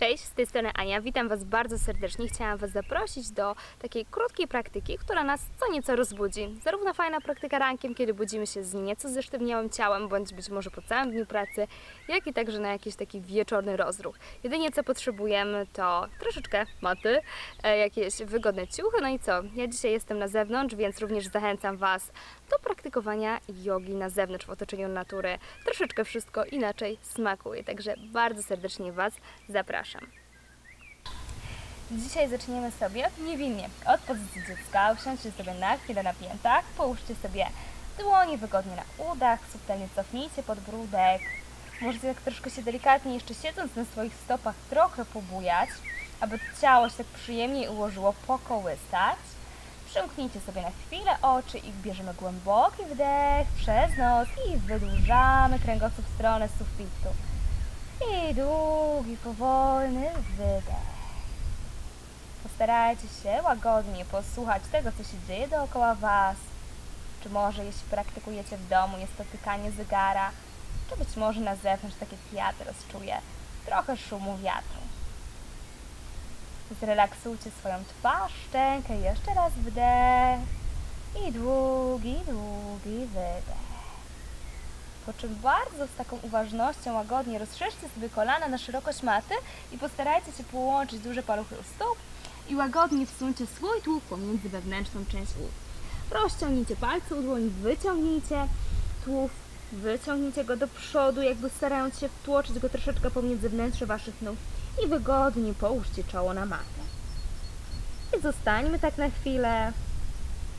Cześć, z tej strony Ania. Witam Was bardzo serdecznie. Chciałam Was zaprosić do takiej krótkiej praktyki, która nas co nieco rozbudzi. Zarówno fajna praktyka rankiem, kiedy budzimy się z nieco zesztywniałym ciałem, bądź być może po całym dniu pracy, jak i także na jakiś taki wieczorny rozruch. Jedynie co potrzebujemy to troszeczkę maty, e, jakieś wygodne ciuchy. No i co? Ja dzisiaj jestem na zewnątrz, więc również zachęcam Was do praktykowania jogi na zewnątrz w otoczeniu natury. Troszeczkę wszystko inaczej smakuje, także bardzo serdecznie Was zapraszam. Dzisiaj zaczniemy sobie niewinnie od pozycji dziecka. Usiądźcie sobie na chwilę na piętach, połóżcie sobie dłonie wygodnie na udach, subtelnie cofnijcie podbródek. Możecie tak troszkę się delikatnie, jeszcze siedząc na swoich stopach, trochę pobujać, aby ciało się tak przyjemniej ułożyło, pokołysać. Przymknijcie sobie na chwilę oczy i bierzemy głęboki wdech przez nos i wydłużamy kręgosłup w stronę sufitu. I długi, powolny wydech. Postarajcie się łagodnie posłuchać tego, co się dzieje dookoła Was. Czy może, jeśli praktykujecie w domu, jest to tykanie zegara, czy być może na zewnątrz, tak jak czuję, trochę szumu wiatru. Zrelaksujcie swoją twarz, szczękę, jeszcze raz wdech i długi, długi wydech. Po czym bardzo z taką uważnością łagodnie rozszerzcie sobie kolana na szerokość maty i postarajcie się połączyć duże paluchy u stóp i łagodnie wsuńcie swój tułów pomiędzy wewnętrzną część ust. Rozciągnijcie palce u dłoni, wyciągnijcie tułów, wyciągnijcie go do przodu, jakby starając się wtłoczyć go troszeczkę pomiędzy wnętrze Waszych nóg i wygodnie połóżcie czoło na matę. I zostańmy tak na chwilę.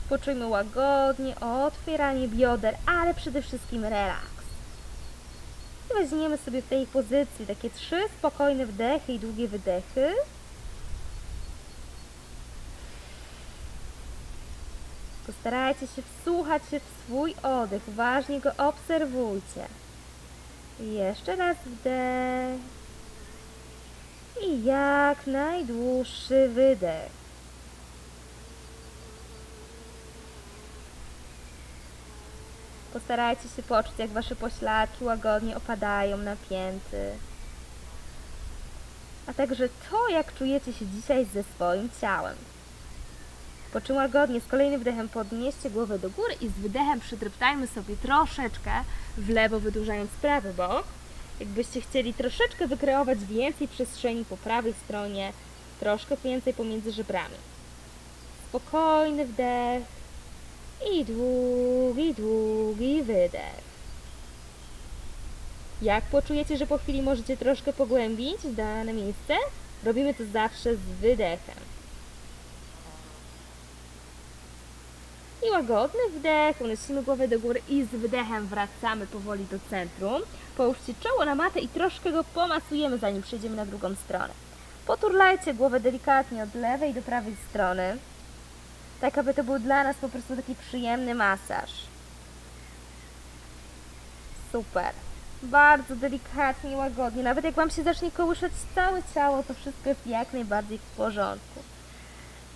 Poczujmy łagodnie otwieranie bioder, ale przede wszystkim relaks. Weźmiemy sobie w tej pozycji takie trzy spokojne wdechy i długie wydechy. Postarajcie się wsłuchać się w swój oddech, uważnie go obserwujcie. Jeszcze raz wdech. I jak najdłuższy wydech. Postarajcie się poczuć, jak wasze pośladki łagodnie opadają na pięty. A także to, jak czujecie się dzisiaj ze swoim ciałem. Po czym łagodnie z kolejnym wdechem podnieście głowę do góry i z wydechem przytreptajmy sobie troszeczkę w lewo, wydłużając prawy bok. Jakbyście chcieli troszeczkę wykreować więcej przestrzeni po prawej stronie, troszkę więcej pomiędzy żebrami. Spokojny wdech i długi, długi wydech. Jak poczujecie, że po chwili możecie troszkę pogłębić dane miejsce? Robimy to zawsze z wydechem. I łagodny wdech, unosimy głowę do góry i z wydechem wracamy powoli do centrum. Połóżcie czoło na matę i troszkę go pomasujemy, zanim przejdziemy na drugą stronę. Poturlajcie głowę delikatnie od lewej do prawej strony, tak aby to był dla nas po prostu taki przyjemny masaż. Super. Bardzo delikatnie, łagodnie. Nawet jak Wam się zacznie kołyszać całe ciało, to wszystko jest jak najbardziej w porządku.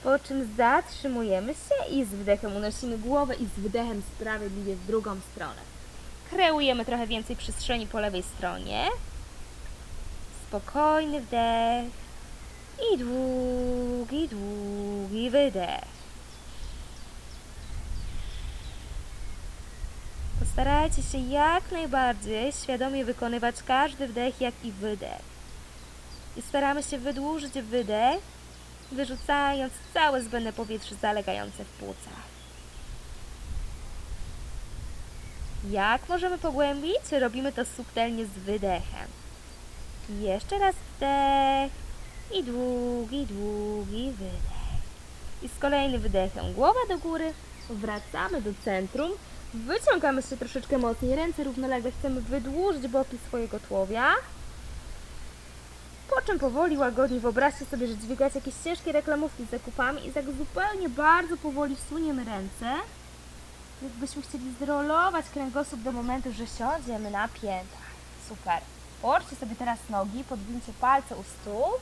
Po czym zatrzymujemy się i z wdechem unosimy głowę i z wydechem sprawiedliwie w drugą stronę. Kreujemy trochę więcej przestrzeni po lewej stronie. Spokojny wdech i długi, długi wydech. Postarajcie się jak najbardziej świadomie wykonywać każdy wdech, jak i wydech. I staramy się wydłużyć wydech, wyrzucając całe zbędne powietrze zalegające w płucach. Jak możemy pogłębić? Robimy to subtelnie z wydechem. Jeszcze raz wdech i długi, długi wydech. I z kolejnym wydechem głowa do góry, wracamy do centrum, wyciągamy się troszeczkę mocniej, ręce równolegle, chcemy wydłużyć boki swojego tułowia. Po czym powoli, łagodnie wyobraźcie sobie, że dźwigacie jakieś ciężkie reklamówki z zakupami i tak zupełnie bardzo powoli wsuniemy ręce. Jakbyśmy chcieli zrolować kręgosłup do momentu, że siądziemy na piętach. Super. Połóżcie sobie teraz nogi, podwincie palce u stóp,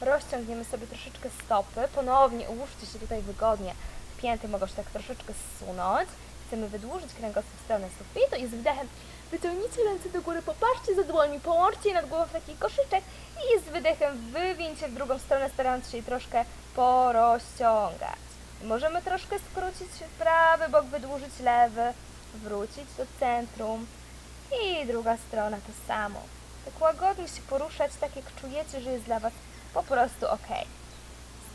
rozciągniemy sobie troszeczkę stopy, ponownie ułóżcie się tutaj wygodnie. Pięty mogą się tak troszeczkę zsunąć. Chcemy wydłużyć kręgosłup w stronę sufitu i z wydechem wyciągnijcie ręce do góry, popatrzcie za dłońmi, połączcie je nad głową w taki koszyczek i z wydechem wywieńcie w drugą stronę, starając się je troszkę porozciągać. Możemy troszkę skrócić prawy bok, wydłużyć lewy, wrócić do centrum i druga strona to samo. Tak łagodnie się poruszać, tak jak czujecie, że jest dla Was po prostu ok.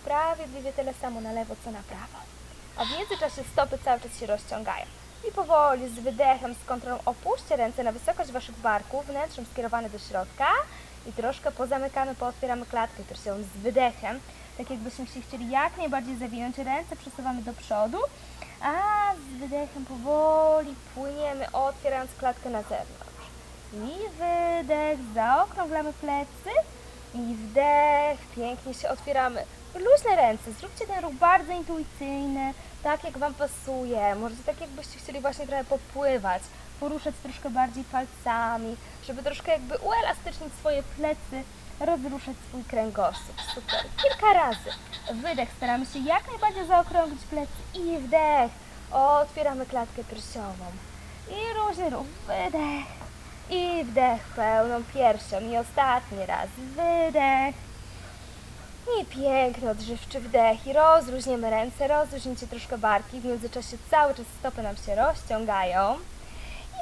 Sprawiedliwie tyle samo na lewo, co na prawo. A w międzyczasie stopy cały czas się rozciągają. I powoli, z wydechem, z kontrolą opuśćcie ręce na wysokość Waszych barków, wnętrzem skierowane do środka i troszkę pozamykamy, pootwieramy klatkę piersiową z wydechem, tak jakbyśmy się chcieli jak najbardziej zawinąć. Ręce przesuwamy do przodu, a z wydechem powoli płyniemy, otwierając klatkę na zewnątrz. I wydech, zaokrąglamy plecy i wdech, pięknie się otwieramy. Luźne ręce, zróbcie ten ruch bardzo intuicyjny, tak jak Wam pasuje. Możecie tak jakbyście chcieli właśnie trochę popływać, poruszać troszkę bardziej palcami, żeby troszkę jakby uelastycznić swoje plecy, rozruszać swój kręgosłup. Super. Kilka razy. Wydech, staramy się jak najbardziej zaokrąglić plecy i wdech. Otwieramy klatkę piersiową. I luźny ruch. Wydech. I wdech pełną piersią. I ostatni raz. Wydech. I piękny, odżywczy wdech. I rozluźniemy ręce, rozluźnijcie troszkę barki. W międzyczasie cały czas stopy nam się rozciągają.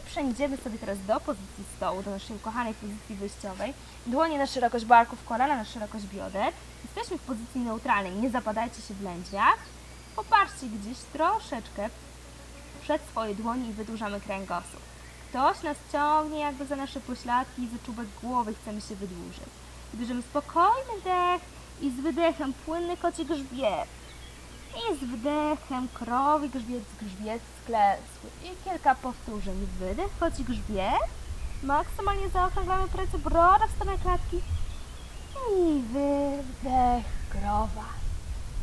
I przejdziemy sobie teraz do pozycji stołu, do naszej ukochanej pozycji wyjściowej. Dłonie na szerokość barków, kolana na szerokość bioder. Jesteśmy w pozycji neutralnej, nie zapadajcie się w lędźwiach. Popatrzcie gdzieś troszeczkę przed swoje dłonie i wydłużamy kręgosłup. Ktoś nas ciągnie jakby za nasze pośladki i za czubek głowy chcemy się wydłużyć. Bierzemy spokojny wdech i z wydechem płynny koci grzbiet. I z wdechem krowi grzbiet, grzbiet sklęsły. I kilka powtórzeń. Wydech, koci grzbiet. Maksymalnie zaokrąglamy plecy, broda w stronę klatki. I wydech, krowa.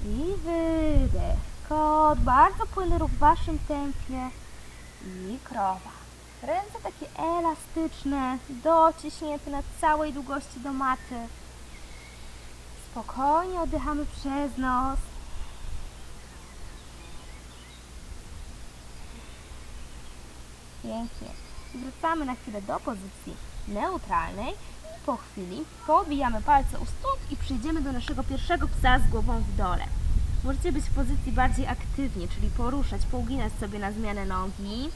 I wydech, kot. Bardzo płynny ruch w Waszym tempie. I krowa. Ręce takie elastyczne, dociśnięte na całej długości do maty. Spokojnie oddychamy przez nos. Pięknie. Wracamy na chwilę do pozycji neutralnej i po chwili podbijamy palce u stóp i przejdziemy do naszego pierwszego psa z głową w dole. Możecie być w pozycji bardziej aktywnie, czyli poruszać, pouginać sobie na zmianę nogi.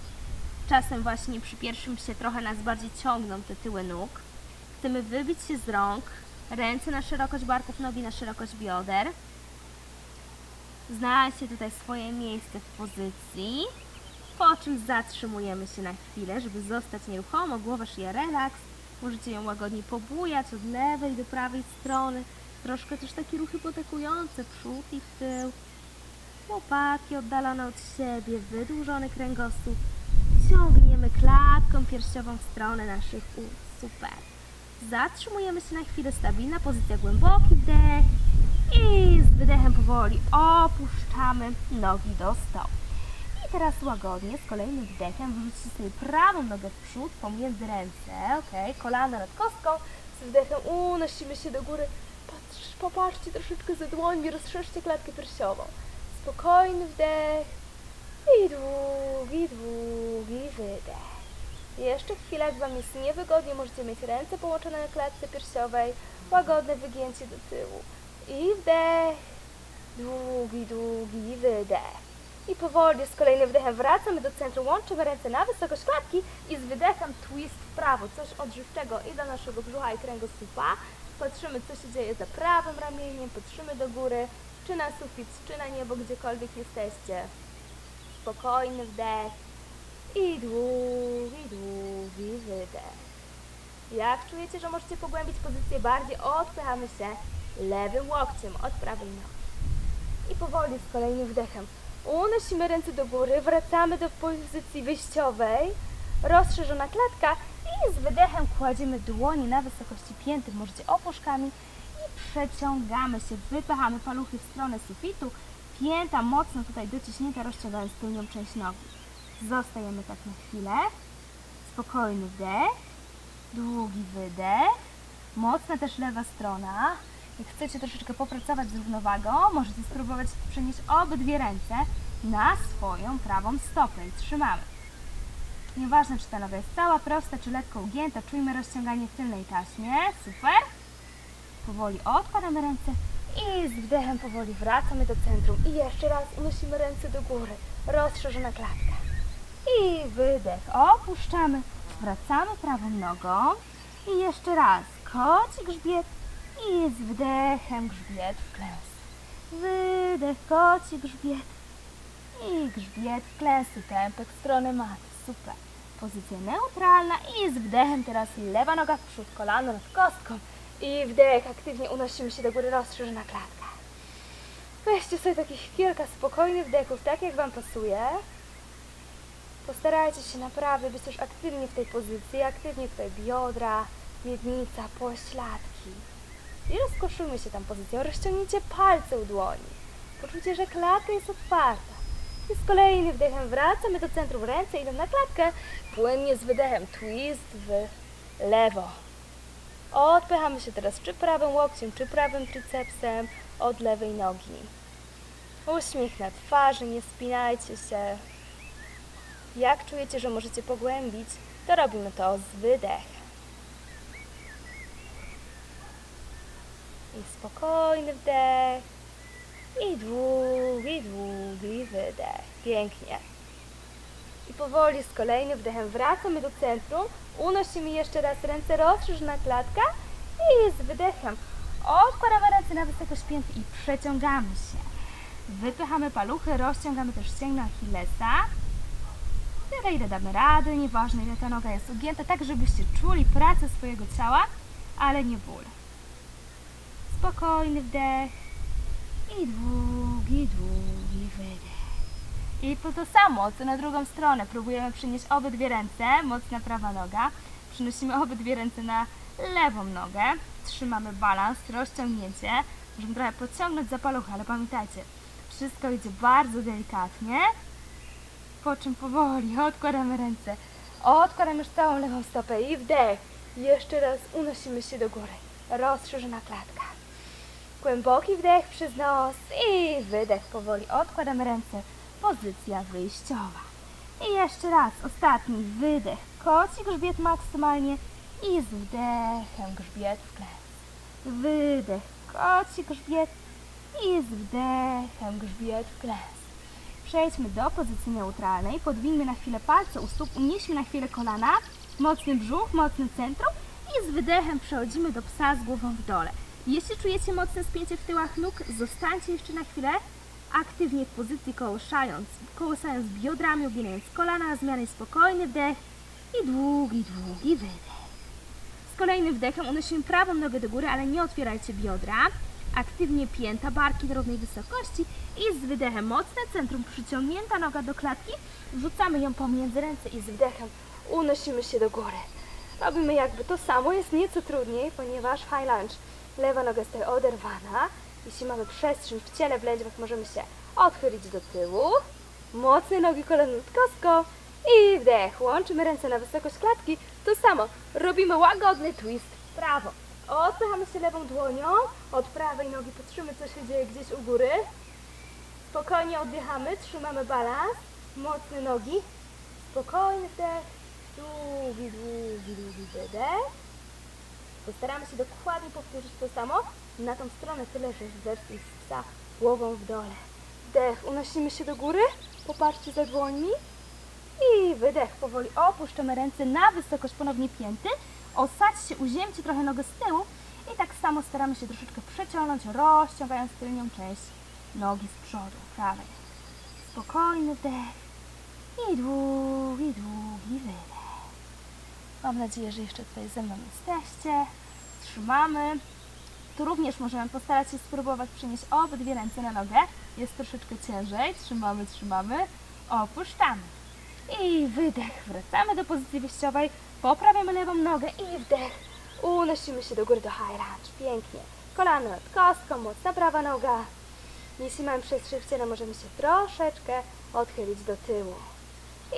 Czasem właśnie przy pierwszym psie trochę nas bardziej ciągną te tyły nóg. Chcemy wybić się z rąk, ręce na szerokość barków, nogi na szerokość bioder. Znaleźcie tutaj swoje miejsce w pozycji, po czym zatrzymujemy się na chwilę, żeby zostać nieruchomo, głowa, szyja, relaks. Możecie ją łagodnie pobujać od lewej do prawej strony. Troszkę też takie ruchy potakujące, przód i w tył. Łopatki oddalone od siebie, wydłużony kręgosłup. Ciągniemy klatką piersiową w stronę naszych ust. Super. Zatrzymujemy się na chwilę, stabilna pozycja, głęboki wdech i z wydechem powoli opuszczamy nogi do stołu. I teraz łagodnie, z kolejnym wdechem sobie prawą nogę w przód, pomiędzy ręce, ok, kolana nad kostką, z wdechem unosimy się do góry, Patrz, popatrzcie troszeczkę za dłońmi, rozszerzcie klatkę piersiową. Spokojny wdech i długi, długi wydech. Jeszcze chwilę, jak Wam jest niewygodnie, możecie mieć ręce połączone na klatce piersiowej, łagodne wygięcie do tyłu. I wdech, długi, długi wydech. I powoli z kolejnym wdechem wracamy do centrum, łączymy ręce na wysokość klatki i z wydechem twist w prawo, coś odżywczego i do naszego brzucha i kręgosłupa. Patrzymy, co się dzieje za prawym ramieniem, patrzymy do góry, czy na sufit, czy na niebo, gdziekolwiek jesteście. Spokojny wdech i długi, długi wydech. Jak czujecie, że możecie pogłębić pozycję bardziej, odpychamy się lewym łokciem od prawej nogi. I powoli z kolejnym wdechem unosimy ręce do góry, wracamy do pozycji wyjściowej, rozszerzona klatka i z wydechem kładziemy dłonie na wysokości pięty, możecie opuszkami i przeciągamy się, wypychamy paluchy w stronę sufitu, pięta mocno tutaj dociśnięta, rozciągając tylnią część nogi. Zostajemy tak na chwilę, spokojny wdech, długi wydech, mocna też lewa strona. Jak chcecie troszeczkę popracować z równowagą, możecie spróbować przenieść obydwie ręce na swoją prawą stopę i trzymamy. Nieważne, czy ta noga jest cała, prosta, czy lekko ugięta, czujmy rozciąganie w tylnej taśmie. Super. Powoli odkładamy ręce i z wdechem powoli wracamy do centrum. I jeszcze raz unosimy ręce do góry. Rozszerzona klatka. I wydech. Opuszczamy. Wracamy prawą nogą. I jeszcze raz. Koci grzbiet. I z wdechem grzbiet w klęs. Wydech, koci grzbiet. I grzbiet w klęsy. Pępek w stronę maty. Super. Pozycja neutralna i z wdechem teraz lewa noga w przód, kolano nad kostką. I wdech, aktywnie unosimy się do góry, rozszerzona klatka. Weźcie sobie takich kilka spokojnych wdechów, tak jak Wam pasuje. Postarajcie się naprawdę być też aktywnie w tej pozycji, aktywnie tutaj biodra, miednica, pośladki. I rozkoszujmy się tam pozycją, rozciągnijcie palce u dłoni. Poczucie, że klatka jest otwarta. I z kolejnym wdechem wracamy do centrum, ręce idą na klatkę, płynnie z wydechem, twist w lewo. Odpychamy się teraz czy prawym łokciem, czy prawym tricepsem od lewej nogi. Uśmiech na twarzy, nie spinajcie się. Jak czujecie, że możecie pogłębić, to robimy to z wydechem. I spokojny wdech. I długi, długi wydech. Pięknie. I powoli z kolejnym wdechem wracamy do centrum. Unosimy jeszcze raz ręce, rozszerzona klatka. I z wydechem odkładamy ręce na wysokość pięt i przeciągamy się. Wypychamy paluchy, rozciągamy też ścięgno Achillesa. Tyle ile damy rady, nieważne ile ta noga jest ugięta, tak żebyście czuli pracę swojego ciała, ale nie ból. Spokojny wdech i długi, długi wydech. I po to samo, co na drugą stronę. Próbujemy przynieść obydwie ręce, mocna prawa noga. Przynosimy obydwie ręce na lewą nogę. Trzymamy balans, rozciągnięcie. Możemy trochę podciągnąć za paluchy, ale pamiętajcie, wszystko idzie bardzo delikatnie. Po czym powoli odkładamy ręce. Odkładamy już całą lewą stopę i wdech. Jeszcze raz unosimy się do góry. Rozszerzona klatka. Głęboki wdech przez nos i wydech powoli. Odkładamy ręce. Pozycja wyjściowa. I jeszcze raz, ostatni wydech. Koci grzbiet maksymalnie i z wdechem grzbiet w klęs. Wydech, koci grzbiet i z wdechem grzbiet w klęs. Przejdźmy do pozycji neutralnej. Podwinmy na chwilę palce u stóp, unieśmy na chwilę kolana, mocny brzuch, mocny centrum i z wydechem przechodzimy do psa z głową w dole. Jeśli czujecie mocne spięcie w tyłach nóg, zostańcie jeszcze na chwilę aktywnie w pozycji kołyszając, kołysając biodrami, uginając kolana na zmianę spokojny wdech i długi, długi wydech. Z kolejnym wdechem unosimy prawą nogę do góry, ale nie otwierajcie biodra. Aktywnie pięta, barki do równej wysokości i z wydechem mocne centrum, przyciągnięta noga do klatki. Wrzucamy ją pomiędzy ręce i z wdechem unosimy się do góry. Robimy jakby to samo, jest nieco trudniej, ponieważ high lunge, lewa noga jest oderwana. Jeśli mamy przestrzeń w ciele, w lędźwiach, możemy się odchylić do tyłu. Mocne nogi kolana nad i wdech. Łączymy ręce na wysokość klatki. To samo. Robimy łagodny twist w prawo. Odpychamy się lewą dłonią. Od prawej nogi patrzymy, co się dzieje gdzieś u góry. Spokojnie oddychamy, trzymamy balans. Mocne nogi. Spokojny wdech. Długi, długi, długi wydech. Postaramy się dokładnie powtórzyć to samo na tą stronę, tyle że zerknij z psa głową w dole. Wdech, unosimy się do góry, popatrzcie za dłońmi i wydech, powoli opuszczamy ręce na wysokość ponownie pięty, osadźcie, uziemcie trochę nogę z tyłu i tak samo staramy się troszeczkę przeciągnąć, rozciągając tylnią część nogi z przodu, prawej. Spokojny wdech i długi, długi wydech. Mam nadzieję, że jeszcze tutaj ze mną jesteście. Trzymamy. Tu również możemy postarać się spróbować przenieść obydwie ręce na nogę. Jest troszeczkę ciężej. Trzymamy, trzymamy. Opuszczamy. I wydech. Wracamy do pozycji wyjściowej. Poprawiamy lewą nogę i wdech. Unosimy się do góry do high lunge. Pięknie. Kolano nad kostką, mocna prawa noga. Jeśli mamy przestrzeń w ciele, możemy się troszeczkę odchylić do tyłu.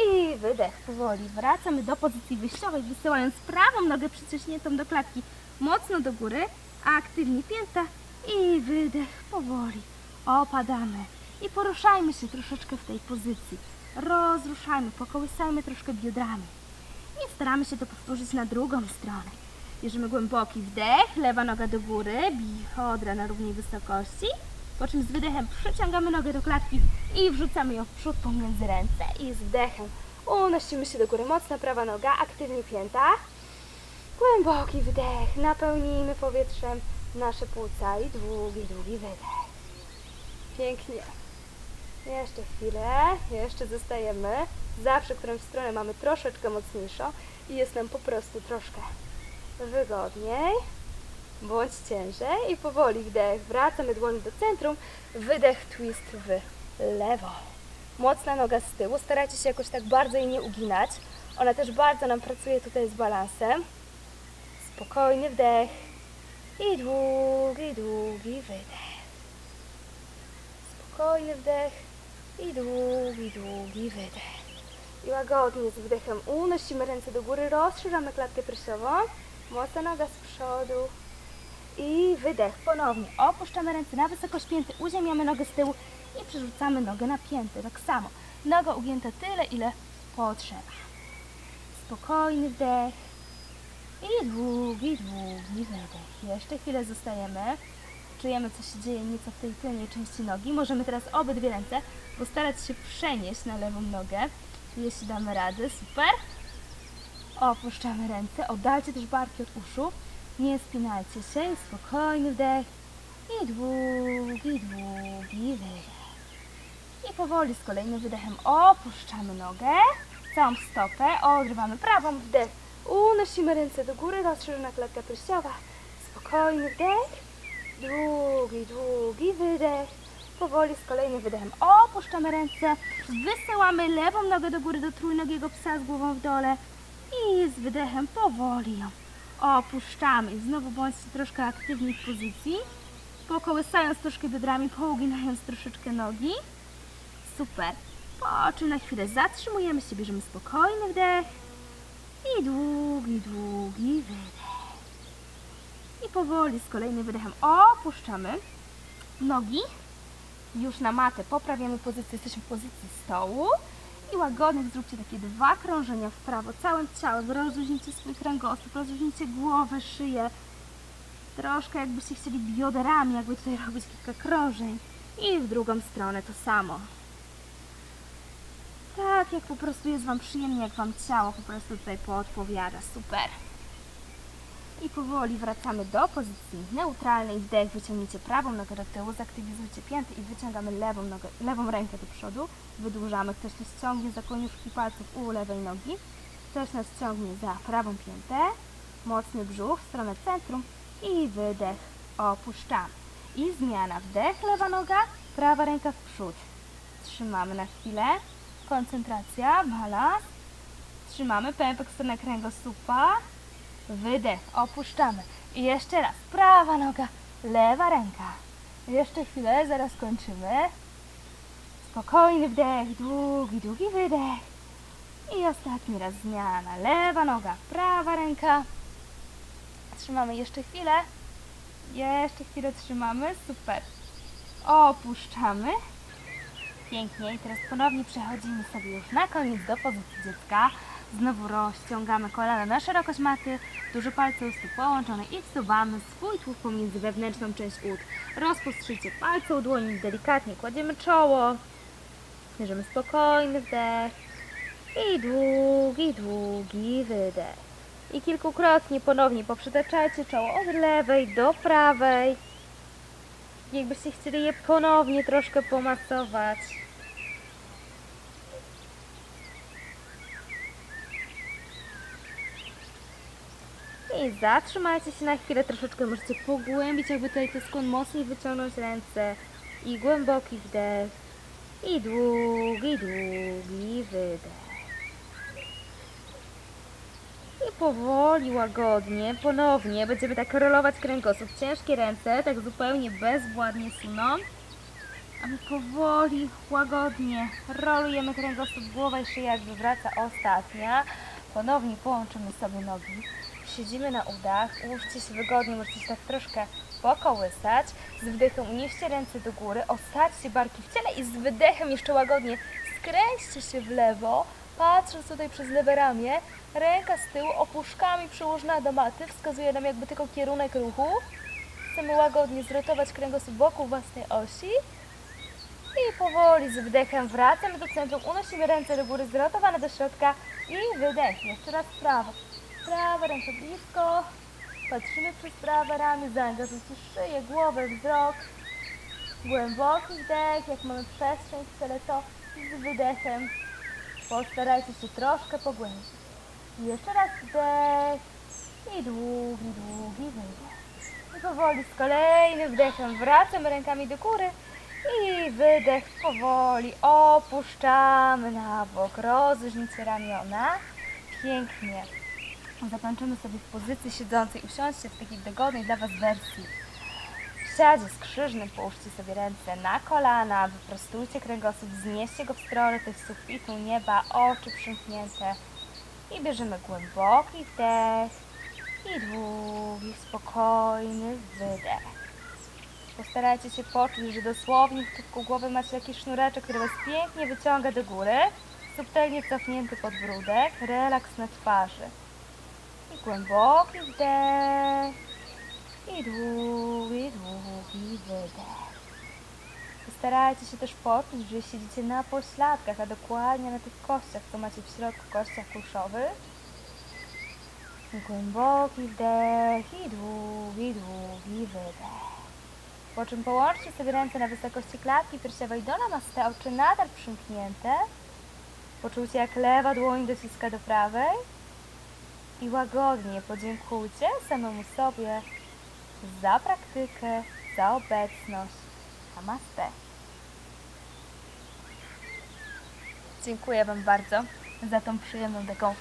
I wydech powoli. Wracamy do pozycji wyjściowej, wysyłając prawą nogę przyciśniętą do klatki mocno do góry, aktywnie pięta i wydech powoli. Opadamy. I poruszajmy się troszeczkę w tej pozycji. Rozruszajmy, pokołysajmy troszkę biodrami. Staramy się to powtórzyć na drugą stronę. Bierzemy głęboki wdech, lewa noga do góry, biodra na równej wysokości, po czym z wydechem przyciągamy nogę do klatki i wrzucamy ją w przód pomiędzy ręce i z wdechem unosimy się do góry, mocna prawa noga, aktywnie pięta, głęboki wdech, napełnijmy powietrzem nasze płuca i długi, długi wydech. Pięknie. Jeszcze chwilę, jeszcze zostajemy. Zawsze którąś stronę mamy troszeczkę mocniejszą i jest nam po prostu troszkę wygodniej bądź ciężej i powoli wdech, wracamy dłoń do centrum, wydech, twist w lewo. Mocna noga z tyłu, starajcie się jakoś tak bardzo jej nie uginać. Ona też bardzo nam pracuje tutaj z balansem. Spokojny wdech i długi, długi wydech. Spokojny wdech i długi, długi wydech. I łagodnie z wdechem unosimy ręce do góry, rozszerzamy klatkę piersiową. Mocna noga z przodu. I wydech. Ponownie opuszczamy ręce na wysokość pięty, uziemiamy nogę z tyłu i przerzucamy nogę na pięty. Tak samo. Noga ugięta tyle, ile potrzeba. Spokojny wdech. I długi, długi wydech. Jeszcze chwilę zostajemy. Czujemy, co się dzieje nieco w tej tylnej części nogi. Możemy teraz obydwie ręce postarać się przenieść na lewą nogę. Jeśli damy radę, super. Opuszczamy ręce, oddalcie też barki od uszu. Nie spinajcie się, spokojny wdech i długi, długi wydech. I powoli z kolejnym wydechem opuszczamy nogę, całą stopę, odrywamy prawą, wdech. Unosimy ręce do góry, rozszerzona klatka piersiowa. Spokojny wdech, długi, długi wydech. Powoli z kolejnym wydechem opuszczamy ręce, wysyłamy lewą nogę do góry do trójnogiego psa z głową w dole i z wydechem powoli ją opuszczamy. Znowu bądźcie troszkę aktywni w pozycji, pokołysając troszkę biodrami, pouginając troszeczkę nogi. Super. Po czym na chwilę zatrzymujemy się, bierzemy spokojny wdech i długi, długi wydech. I powoli z kolejnym wydechem opuszczamy. Nogi. Już na matę, poprawiamy pozycję, jesteśmy w pozycji stołu. I łagodnie zróbcie takie dwa krążenia w prawo. Całym ciałem, rozluźnijcie swój kręgosłup, rozluźnijcie głowę, szyję, troszkę jakbyście chcieli bioderami, jakby tutaj robić kilka krążeń. I w drugą stronę to samo. Tak, jak po prostu jest Wam przyjemnie, jak Wam ciało po prostu tutaj poodpowiada, super. I powoli wracamy do pozycji neutralnej. Wdech, wyciągnijcie prawą nogę do tyłu, zaktywizujcie pięty i wyciągamy lewą, nogę, lewą rękę do przodu. Wydłużamy. Ktoś nas ściągnie za koniuszki palców u lewej nogi. Ktoś nas ciągnie za prawą piętę. Mocny brzuch w stronę centrum i wydech. Opuszczamy. I zmiana. Wdech, lewa noga, prawa ręka w przód. Trzymamy na chwilę. Koncentracja, balans. Trzymamy pępek w stronę kręgosłupa. Wydech, opuszczamy. I jeszcze raz, prawa noga, lewa ręka. Jeszcze chwilę, zaraz kończymy. Spokojny wdech, długi, długi wydech. I ostatni raz zmiana. Lewa noga, prawa ręka. Trzymamy jeszcze chwilę. Jeszcze chwilę trzymamy. Super. Opuszczamy. Pięknie. I teraz ponownie przechodzimy sobie już na koniec do pozycji dziecka. Znowu rozciągamy kolana na szerokość maty, duże palce u stóp połączone i wsuwamy swój tułów pomiędzy wewnętrzną część ud. Rozpostrzyjcie palce u dłoni, delikatnie kładziemy czoło. Bierzemy spokojny wdech i długi, długi wydech. I kilkukrotnie ponownie poprzytaczajcie czoło od lewej do prawej. Jakbyście chcieli je ponownie troszkę pomasować. I zatrzymajcie się na chwilę, troszeczkę możecie pogłębić, jakby tutaj ten skłon mocniej wyciągnąć ręce. I głęboki wdech. I długi, długi wydech. I powoli, łagodnie, ponownie będziemy tak rolować kręgosłup. Ciężkie ręce, tak zupełnie bezwładnie suną. A my powoli, łagodnie rolujemy kręgosłup, głowa i szyja jakby wraca ostatnia. Ponownie połączymy sobie nogi. Siedzimy na udach, ułóżcie się wygodnie, możecie się tak troszkę pokołysać. Z wdechem unieście ręce do góry, osadźcie barki w ciele i z wydechem jeszcze łagodnie skręćcie się w lewo, patrząc tutaj przez lewe ramię. Ręka z tyłu opuszkami przyłożona do maty wskazuje nam jakby tylko kierunek ruchu. Chcemy łagodnie zrotować kręgosłup wokół własnej osi. I powoli z wdechem wracamy do centrum, unosimy ręce do góry, zrotowane do środka i wydech. Jeszcze raz prawo. Prawa ręka blisko. Patrzymy przez prawe ramię, zaangażujcie szyję, głowę, wzrok. Głęboki wdech, jak mamy przestrzeń w ciele, to z wydechem postarajcie się troszkę pogłębić. I Jeszcze raz wdech i długi, długi wydech. I powoli z kolejnym wdechem wracamy rękami do góry i wydech powoli opuszczamy na bok. Rozluźnijcie ramiona. Pięknie. Zakończymy sobie w pozycji siedzącej. Usiądźcie w takiej dogodnej dla Was wersji. Siadzie skrzyżnym połóżcie sobie ręce na kolana, wyprostujcie kręgosłup, znieście go w stronę tych sufitu nieba, oczy przymknięte. I bierzemy głęboki wdech i długi, spokojny wydech. Postarajcie się poczuć, że dosłownie w tyłku głowy macie jakiś sznureczek, który Was pięknie wyciąga do góry. Subtelnie cofnięty podbródek, relaks na twarzy. I głęboki wdech. I długi, długi wydech. Postarajcie się też poczuć, że siedzicie na pośladkach, a dokładnie na tych kościach, co macie w środku, kościach kulszowych. Głęboki wdech i długi, długi wydech. Po czym połączcie sobie ręce na wysokości klatki piersiowej do namaste, oczy nadal przymknięte. Poczujcie jak lewa dłoń dociska do prawej. I łagodnie podziękujcie samemu sobie za praktykę, za obecność. Namaste. Dziękuję Wam bardzo za tą przyjemną taką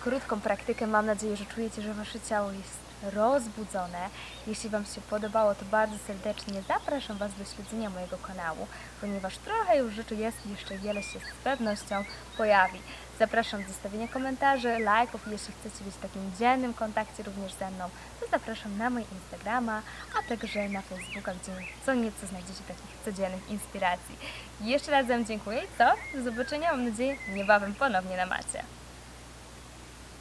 krótką praktykę. Mam nadzieję, że czujecie, że Wasze ciało jest rozbudzone. Jeśli Wam się podobało, to bardzo serdecznie zapraszam Was do śledzenia mojego kanału, ponieważ trochę już rzeczy jest jeszcze wiele się z pewnością pojawi. Zapraszam do zostawienia komentarzy, lajków jeśli chcecie być w takim dziennym kontakcie również ze mną, to zapraszam na mój Instagrama, a także na Facebooka, gdzie co nieco znajdziecie takich codziennych inspiracji. Jeszcze raz Wam dziękuję i co? Do zobaczenia, mam nadzieję, niebawem ponownie na macie.